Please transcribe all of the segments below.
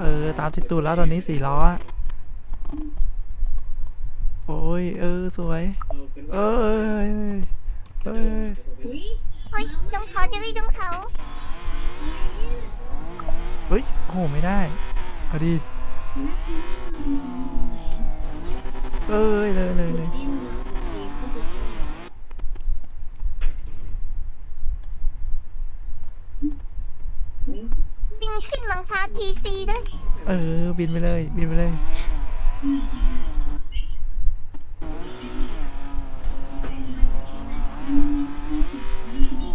เออ ตามติดตูดแล้วตอนนี้สี่ล้ออะโอ้ย เออ สวย เออเอยเอ้ยอุ้ยเฮ้ยดงเขาจะได้ดงเขาอะไรเนี่ยเฮ้ย โอ้โห ไม่ได้เอาดีน่ากินมากเอ้ยเลยเลยเลย เต้นนะโอเคเข้าใจอุ๊ย บินขึ้น หลังคาทีซีด้วยเออ บินไปเลย บินไปเลย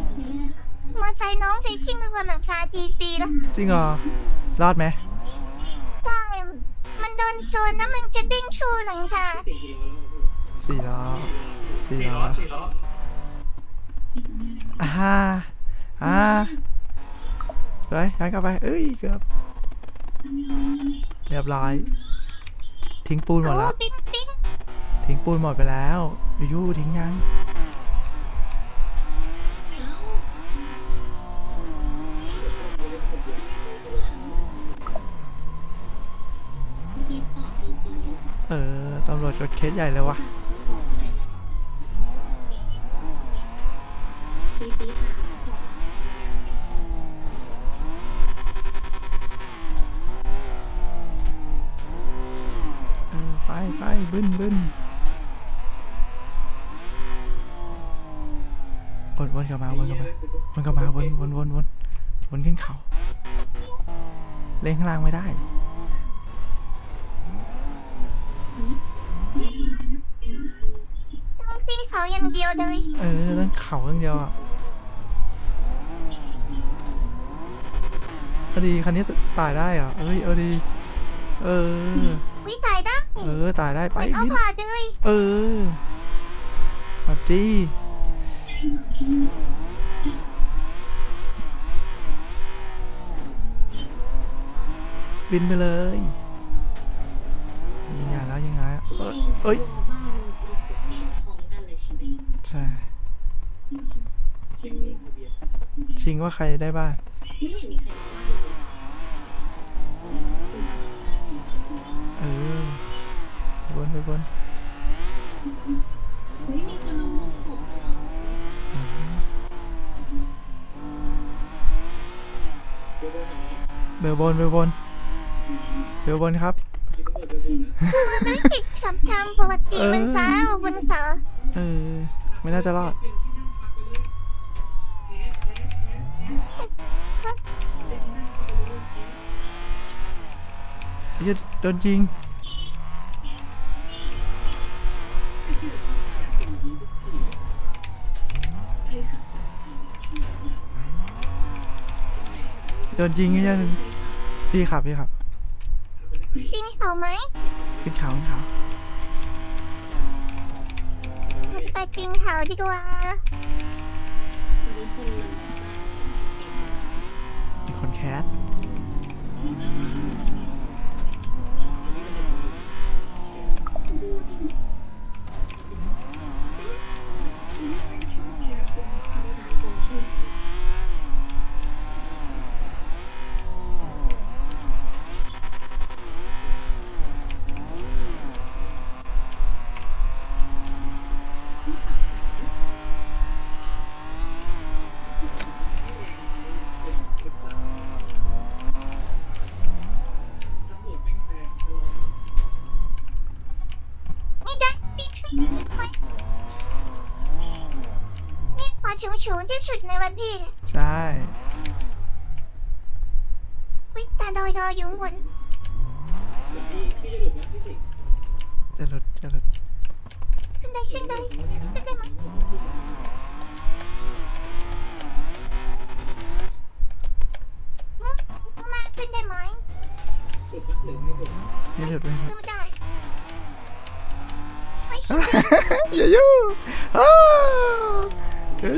ใช่ไหมคะมอไซค์น้องไปชิ่งไปบนหลังคาทีซีแล้วจริงเหรอ รอดไหม ใช่มันโดนโซนนะมันจะดิ้งชูหลังคาสี่ล้อสี่สี่ล้ล้ออสี่ล้ออ่าฮ่าอ่าไปย้อนกลับไป เอ้ย เกือบ เรียบร้อย ทิ้งปูนหมดโอ้แล้วบินบินทิ้งปูนหมดไปแล้วอยู่ๆทิ้งยัง เอ้าเมื่อกี้ตอบดีซีอยู่เออตำรวจยศเคสใหญ่เลยวะทีซีค่ะขอบค่ะ บึ้นบึ้นวนวนกลับมาวนกลับมาวนกลับมาวนวนวนวนวนขึ้นเขาเล่นข้างล่างไม่ได้ต้องตีเขาอย่างเดียวเลย เออต้องเขาอย่างเดียวอะเอาดีคันนี้ตายได้เหรอเอ้ยเอาดี เออวิตายได้ เออตายได้ไปมันเอานิดผ่าเลยเออมาดีบินไปเลยยิงอย่างแล้วยังไงอะที่เอ้ยเองเอ้ยกลัวบ้านมันเป็นเกมพร้อมกันเลยใช่ไหมใช่ชิงเลขทะเบียนชิงว่าใครได้บ้าง ไม่เห็นมีใคร เดี๋ยวเดินหาเบลบนเบลบนเบลบนครับคิดว่าเดินบนนะมันไม่ติดสัมทำปกติมันซ้ายออกบนเสาเออ ไม่น่าจะรอด ยึดโดนยิงใครขับโดนยิงยัง พี่ขับพี่ขับปีนเขาไหมขึ้นเขาขึ้นเขาไปปีนเขาดีกว่ามีคนมามีคนแคสนี่ได้ปีนขึ้นไป นี่ขอชูชูที่สุดในวันที่ใช่ วิตาดอยดอยอยู่หลุดจะหลุดจะหลุดขึ้นได้ขึ้นได้ขึ้นได้ไหมอืมมาขึ้นได้ไหมไม่หลุดไหลุดไม่หลุดขึ้นไม่ได้ไม่ใช่ อย่ายุ่งอ้าวอย่ายุ่ง ฮ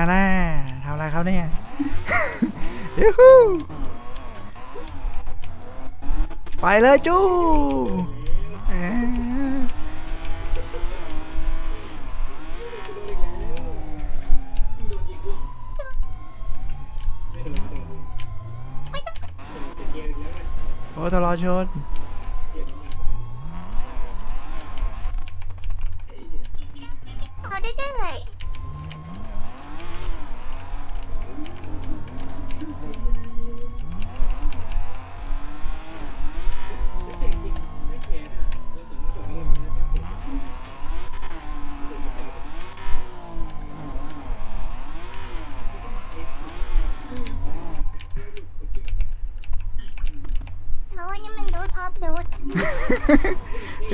าน่าทำอะไรเขาเนี่ยยูฮูไปเลยจู้โอ้ทะเลาะชน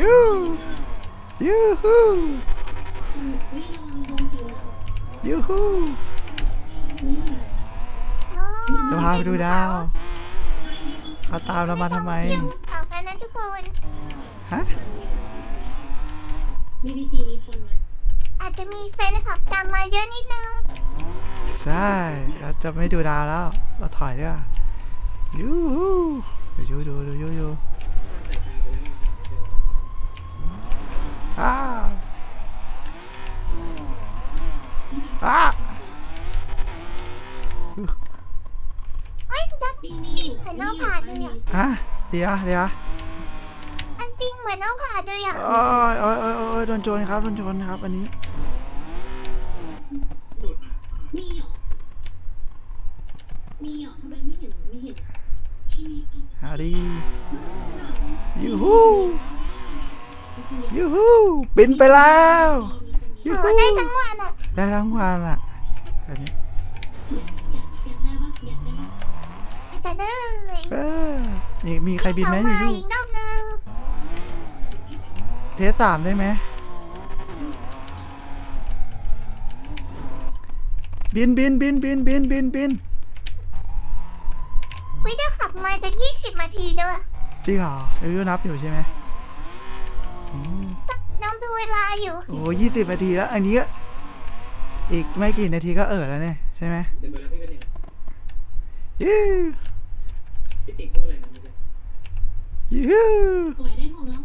ยูยูฮูวิระวังโดนจริงแล้วยูฮูนี่จะพาไปดูดาวเขาตามเรามาทำไมต่อกันนะทุกคนฮะบีบีซีมีคนไหมอาจจะมีแฟนคลับตามมาเยอะนิดนึง ใช่ เราจะไม่ดูดาวแล้ว เราถอยดีกว่ายูฮูดูยูดูดูยูยู เดี๋ยวเดี๋ยวอันปิงเหมือนน้องผ่าเลยอะโอ้ยโอ้ยโอ้ยโอ้ยโดนโจรครับโดนโจรครับ อันนี้มีเหรอมีเหรอทำไมไม่เห็นไม่เห็นฮาวดียูฮูยูฮูบินไปแล้วยูโอ้ฮูได้ทั้งวันอะได้ทั้งวันล่ะอันนี้ อยากอยากได้ปะอยากได้ปะ แต่เด้อ เอ อมีมีใครบินไหมยูมายูอีกรอบนึงเทสสามได้ไหมบินบินบินบินบินบินบินวิได้ขับมาจะ20นาทีด้วยจริงเหรอยูยูนับอยู่ใช่ไหมอืมน้องดูเวลาอยู่โอ้ยี่สิบนาทีแล้ว อันนี้ก็อีกไม่กี่นาทีก็เออแล้วเนี่ย ใช่ไหมเดี๋ยวไปแล้วพี่เป็นเองยูพี่ติ๋งพูดอะไรนะเมื่อกี้ ยูสวยได้ทองแล้ว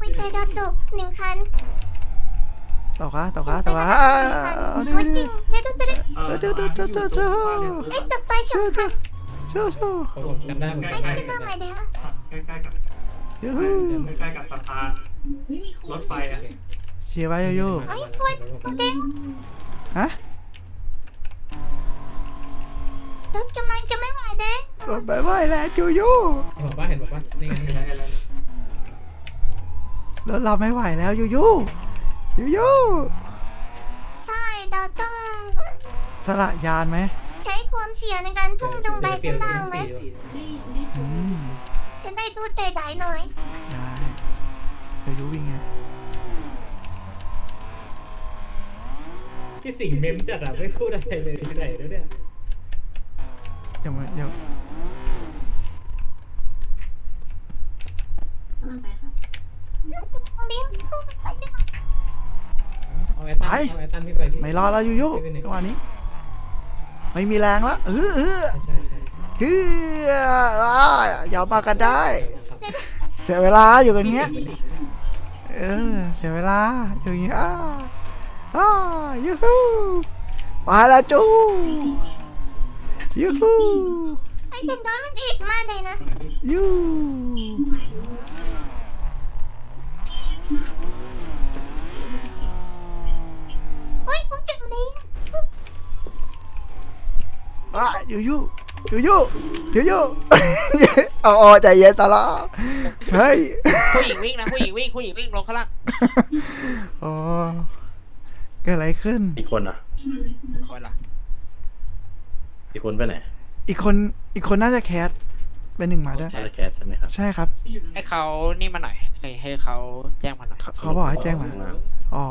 วิใจดอตกหนึ่งคันต่อค่ะต่อค่ะต่อค่ะโอ้นี่จรินี่งเดี๋ยวดูตัวนี้เดี๋ยวเดี๋ยวเดี๋ยวเดี๋ยวเดี๋ยวไอ้ยตกไปสเชื่อองคันเชื่อเชื่อผมจำได้ผมไอ้จำได้ขึ้นมาใหม่เดี๋ยวใกล้ๆกับยูฮูใกล้ๆกับสะพานไม่มีคนรถไฟอะเชียร์ไว้ยูยูไอ้คนโอเคฮะรถกำลังจะไม่ไหวเด้รถไปไหวแล้วยูยูเห็นบอกว่าเห็นบอกว่านี่ไงนี่ไงนี่ไงรถเราไม่ไหวแล้วยูยูยูยูใช่เราต้อง สละยานไหมใช้ความเฉียวในการพุ่งตรงไปข้างล่างไหมได้ได้ทอืองมจะได้ดูใจได้หน่อยได้ยูยูวิ่งไงพี่สิงห์เมมจัดอะไม่พูดอะไรเลยที่ไหนแล้วเนี่ยเดี๋ยวมาเดี๋ยวกำลังไปค่ะบิ้งพุ่งไปได้ไหมเอาไอ้ตันเอาไอ้ตันพี่ไปพี่ไม่รอแล้วยูยูจังหวะนี้ ไม่มีแรงแล้วเออเออใช่ใช่เฮ้ยอ่าอย่ามากันได้ครับเสียเวลาอยู่กันเงี้ยเออเสียเวลาอยู่อย่างเงี้ยอ้าอ้ายูฮูมาแล้วจู ยูฮูไอ้แต่น้อยมันอีกมากเลยนะยูเฮ้ยผมจับนี้อะยูยูยูยูยูยูเอาเอาใจเย็นตลอดเฮ้ยผู้หญิงวิ่งนะผู้หญิงวิ่งผู้หญิงวิ่งลงข้างล่างอ๋อเกิดอะไรขึ้นอีกคนอะคนละ อีกคนไปไหนอีกคนอีกคนน่าจะแคสเป็นหนึ่งหมาด้วยชาลแคสใช่ไหมครับใช่ครับให้เขานี่มาหน่อยให้ให้เขาแจ้งมาหน่อยเขาเขาบอกให้แจ้งมาข้างล่างอ๋อ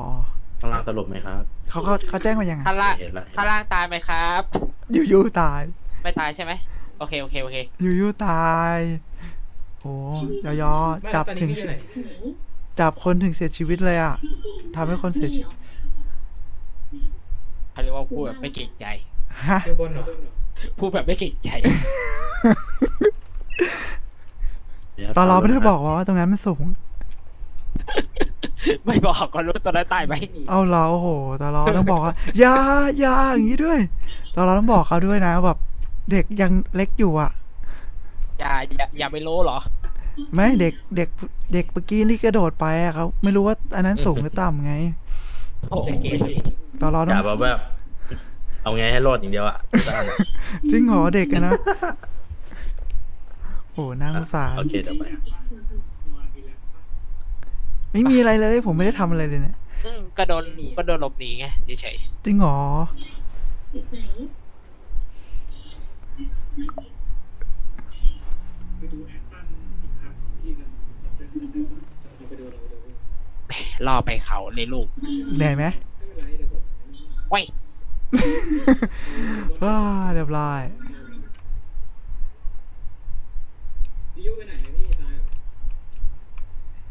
ข้างล่างสรุปไหมครับ เขาเขาเขาแจ้งมายังไงข้างล่างเห็นละเห็นละข้างล่างตายไหมครับยูยูตายไม่ตายใช่ไหมโอเคโอเคโอเคยูยูตายโอ้ยอยอไม่จับตอนถึนี้งพี่อยู่ไหนไหนจับคนถึงเสียชีวิตเลยอะทำให้คนเสียนี่ชีเหวิรตอเขาเรียกว่าพูดแบบไม่เกรงใจ ฮะอยู่บนเหรอพูดแบบไม่เกรงใจดี๋ยวตอนเราไม่ได้ถบอกว่าตรงนั้นมันสูง ไม่บอกก็รู้ตอนนั้นตายไหมเอาเราโอ้โห ตอนเราต้องบอกว่าอย่าอย่าอย่างนี้ด้วย ตอนเราต้องบอกเขาด้วยนะว่าแบบเด็กยังเล็กอยู่อะ อย่าอย่าอย่าไปโลเหรอ ไม่เด็กเด็กเด็กเมื่อกี้นี่กระโดดไปอะเขาไม่รู้ว่าอันนั้นสูงหรือต่ำไง โอ้โหเกมตอนเราอต้อย่างแบบแบบ เอาไงให้รอดอย่างเดียวอะได้จริงเหรอเด็กอะนะ โอ้น่าสงสารโอเคเดี๋ยวไปไม่มีอะไรเลย ผมไม่ได้ทำอะไรเลยเนี่ยอืมก็โดนก็โดนหลบหนีไงเฉยจริงเหรอจุดไหนไปดูแอคชั่นอีกครั้งที่มันจะจะเราไปดูเราไปดูๆแหมล่อไปเขาเลยลูกเหนื่อยไหมไม่เป็นไรเดี๋ยวผมเว้ยว้า เรียบร้อยพี่ยูไปไหนพี่ตายเหรอ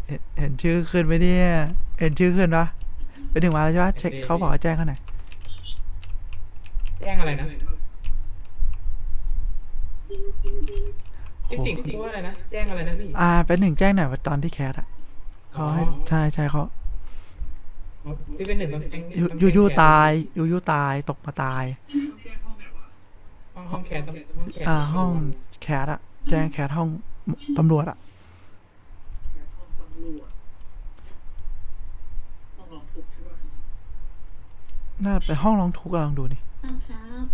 เห็นเห็นชื่อขึ้นไหมเนี่ยเห็นชื่อขึ้นปะไปถึงมาแล้วใช่ปะเช็คเขาบอกว่าแจ้งเขาหน่อยแจ้งอะไรนะพี่สิงห์พูดว่าอะไรนะ แจ้งอะไรนะพี่ อ่า เป็นหนึ่งแจ้งหน่อยว่าตอนที่แคสอะเขาให้อ๋อใช่ใช่เขาอ๋อ พี่เป็นหนึ่งต้องแจ้งยูต้องยูแจ้งยูแคสตายยูยูตายตกมาตาย ห้องห้องแคสต้องห้องแคสอ่าห้องแคสอะแจ้งแคสห้องตำรวจอะห้องตำรวจต้องลองทุกใช่ป่ะน่าเป็นห้องร้องทุกข์อะลองดูดิตั้งครับ